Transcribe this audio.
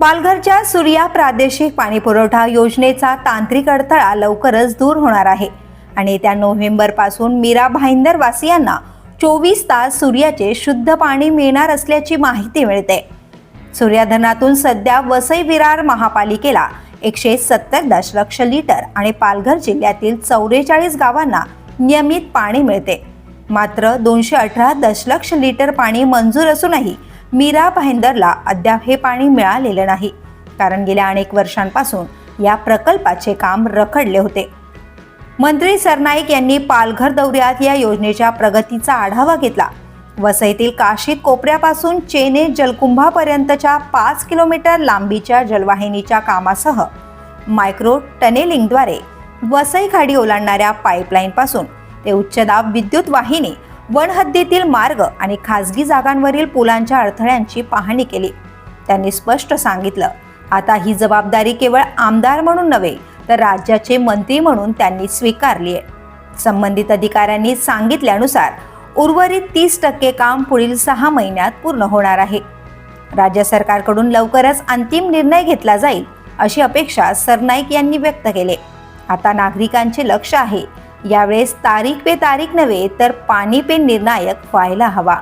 पालघरच्या सूर्या प्रादेशिक पाणीपुरवठा योजनेचा तांत्रिक अडथळा लवकरच दूर होणार आहे. आणि त्या नोव्हेंबरपासून मीरा भाईंदर वासियांना चोवीस तास सूर्याचे शुद्ध पाणी मिळणार असल्याची माहिती मिळते. सूर्या धरणातून सध्या वसई विरार महापालिकेला एकशे सत्तर दशलक्ष लिटर आणि पालघर जिल्ह्यातील चौवेचाळीस गावांना नियमित पाणी मिळते. मात्र दोनशे अठरा दशलक्ष लिटर पाणी मंजूर असूनही मीरा भाईंदरला अद्याप हे पाणी मिळालेलं नाही. कारण गेल्या अनेक वर्षांपासून या प्रकल्पाचे काम रखडले होते. मंत्री सरनाईक यांनी पालघर दौऱ्यात या योजनेच्या प्रगतीचा आढावा घेतला. वसईतील काशीत कोपऱ्यापासून चेने जलकुंभापर्यंतच्या पाच किलोमीटर लांबीच्या जलवाहिनीच्या कामासह मायक्रो टनेलिंगद्वारे वसई खाडी ओलांडणाऱ्या पाईपलाईनपासून ते उच्चदाब विद्युत वाहिनी वनहद्दीतील मार्ग आणि खासगी जागांवरील पुलांच्या अडथळ्यांची पाहणी केली. त्यांनी स्पष्ट सांगितलं आता ही जबाबदारी केवळ आमदार म्हणून नव्हे तर राज्याचे मंत्री म्हणून त्यांनी स्वीकारली आहे. संबंधित अधिकाऱ्यांनी सांगितल्यानुसार उर्वरित तीस टक्के काम पुढील सहा महिन्यात पूर्ण होणार आहे. राज्य सरकारकडून लवकरच अंतिम निर्णय घेतला जाईल अशी अपेक्षा सरनाईक यांनी व्यक्त केले. आता नागरिकांचे लक्ष आहे यावेळेस तारीख पे तारीख नव्हे तर पाणी पे निर्णायक व्हायला हवा.